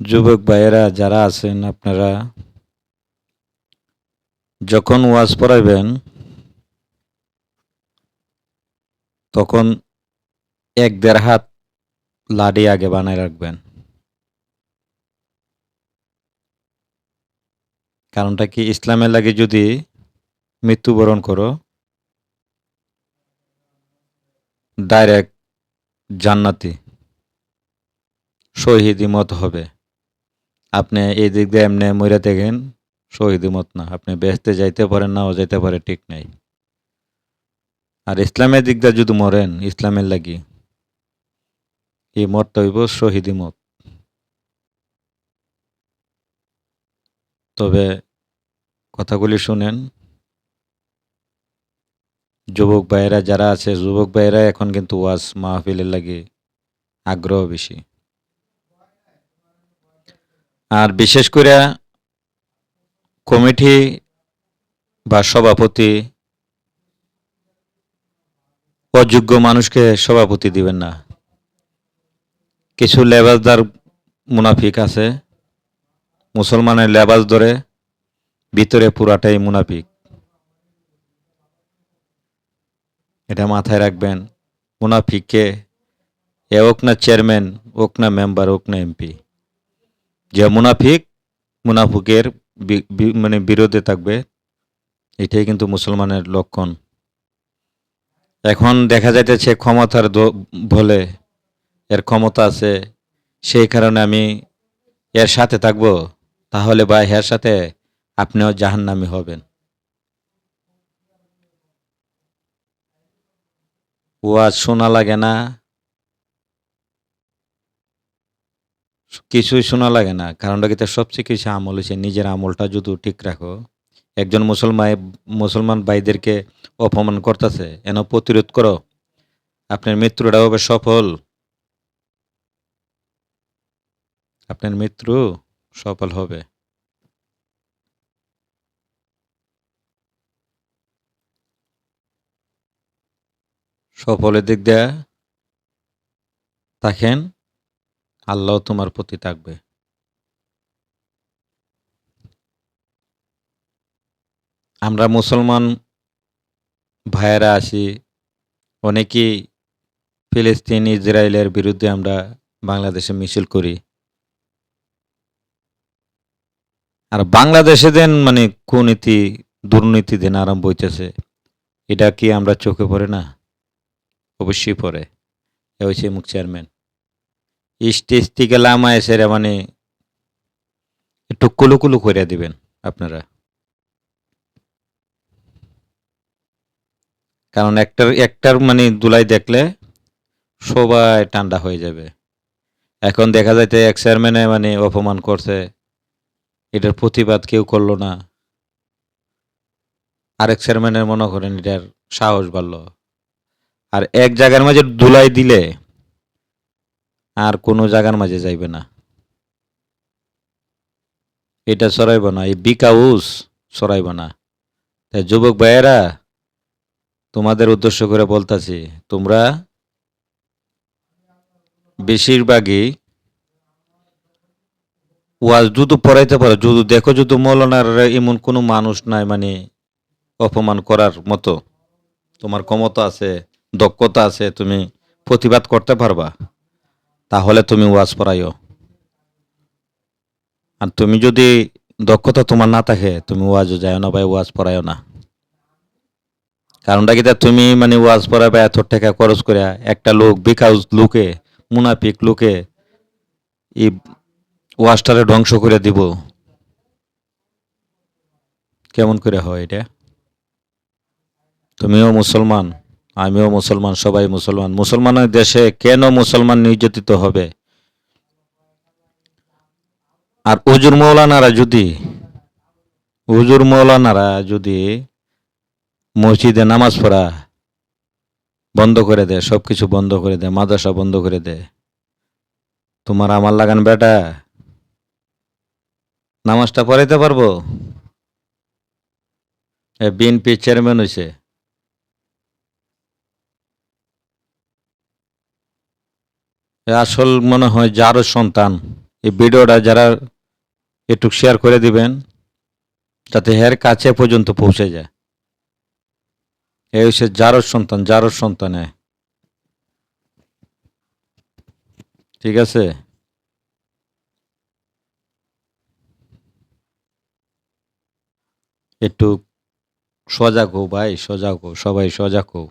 যুবক ভাইয়েরা, যারা আছেন আপনারা, যখন ওয়াজ পড়াইবেন, তখন এক দেড় হাত লাডি আগে বানায় রাখবেন। কারণটা কি? ইসলামের লাগে যদি মৃত্যুবরণ করো, ডাইরেক্ট জান্নাতি শহীদি মত হবে। আপনি এই দিক দিয়ে এমনি মরে দেখেন, শহীদি মত না। আপনি বেসতে যাইতে পারেন নাও যাইতে পারে ঠিক নাই। আর ইসলামের দিক দিয়ে যদি মরেন, ইসলামের লাগি, এই মতটা হইব শহীদি মত তবে কথাগুলি শুনেন, যুবক ভাইয়েরা যারা আছে, যুবক ভাইয়েরা এখন কিন্তু ওয়াজ মাহফিলের লাগে আগ্রহ বেশি। আর বিশেষ করে কমিটি বা সভাপতি, অযোগ্য মানুষকে সভাপতি দিবেন না। কিছু লেবাসদার মুনাফিক আছে, মুসলমানের লেবাস ধরে ভিতরে পুরাটাই মুনাফিক। এটা মাথায় রাখবেন, মুনাফিককে এ হোক না চেয়ারম্যান হোক না মেম্বার হোক না এমপি যে মুনাফিক, মুনাফিকের মানে বিরোধে থাকবে, এটাই কিন্তু মুসলমানের লক্ষণ। এখন দেখা যাইতেছে ক্ষমতার বলে এর ক্ষমতা আছে, সেই কারণে আমি এর সাথে থাকব, তাহলে বা এর সাথে আপনিও জাহান্নামি হবেন। ও ওয়াজ শোনা লাগে না কিছুই শোনা লাগে না। কারণটা কিন্তু সবচেয়ে কিছু আমল হচ্ছে নিজের আমলটা যদি ঠিক রাখো, একজন মুসলমান মুসলমান ভাইদেরকে অপমান করতেছে, এন প্রতিরোধ করো, আপনার মৃত্যুটা হবে সফল। আপনার মৃত্যু সফল হবে। সফলের দিক দিয়ে থাকেন আল্লাহ তোমার প্রতি থাকবে। আমরা মুসলমান ভাইয়েরা আসি অনেকেই ফিলিস্তিন, ইসরায়েলের বিরুদ্ধে আমরা বাংলাদেশে মিছিল করি। আর বাংলাদেশে দেন মানে কুনীতি, দুর্নীতি দেন আরম্ভ হইতেছে। এটা কি আমরা চোখে পড়ে না? অবশ্যই পড়ে। এ হচ্ছে মুখ চেয়ারম্যান। স্টেজ থেকে লামা এসে মানে একটু কুলু কুলু করে দিবেন আপনারা। কারণ একটার একটার মানে দুলাই দেখলে সবাই ঠান্ডা হয়ে যাবে। এখন দেখা যাইতে এক চেয়ারম্যানে মানে অপমান করছে, এটার প্রতিবাদ কেউ করল না। আরেক চেয়ারম্যানের মনে করেন এটার সাহস বাড়লো। আর এক জায়গার মাঝে দুলাই দিলে আর কোনো জায়গার মাঝে যাইবে না। এটা সরাইব না, এই বিকাউস সরাইব না। তাই যুবক ভাইয়েরা, তোমাদের উদ্দেশ্য করে বলতাছি, তোমরা বেশিরভাগই ওয়াজ যদি পড়াইতে পারো, যদি দেখো যদি মৌলানার এমন কোনো মানুষ নাই মানে অপমান করার মতো। তোমার ক্ষমতা আছে, দক্ষতা আছে, তুমি প্রতিবাদ করতে পারবা। তাহলে তুমি ওয়াজ পড়াইও। আর তুমি যদি দক্ষতা তোমার না থাকে, তুমি ওয়াজও যাও না ভাই, ওয়াজ পড়াইও না। কারণটা কি তুমি মানে ওয়াজ পড়াবে এত টাকা খরচ করে একটা লোক, বিকাউজ লোকে, মুনাফিক লোকে এই ওয়াজটারে ধ্বংস করে দিব। কেমন করে হয় এটা? তুমিও মুসলমান। আমিও মুসলমান, সবাই মুসলমান। মুসলমানের দেশে কেন মুসলমান নির্যাতিত হবে? আর উজুর মৌলানারা যদি উজুর মৌলানারা যদি মসজিদে নামাজ পড়া বন্ধ করে দেয় সব কিছু বন্ধ করে দেয়, মাদ্রাসা বন্ধ করে দেয়, তোমার আমার লাগান বেটা, নামাজটা পড়াইতে পারব? বিএনপি চেয়ারম্যান হয়েছে আসল মনে হয় যারও সন্তান। এই ভিডিওটা যারা একটু শেয়ার করে দিবেন, যাতে হের কাছে পর্যন্ত পৌঁছে যায়। এই হচ্ছে যারর সন্তান যারর সন্তানে। ঠিক আছে? একটু সজাগ হো ভাই, সজাগ হো সবাই সজাগ হো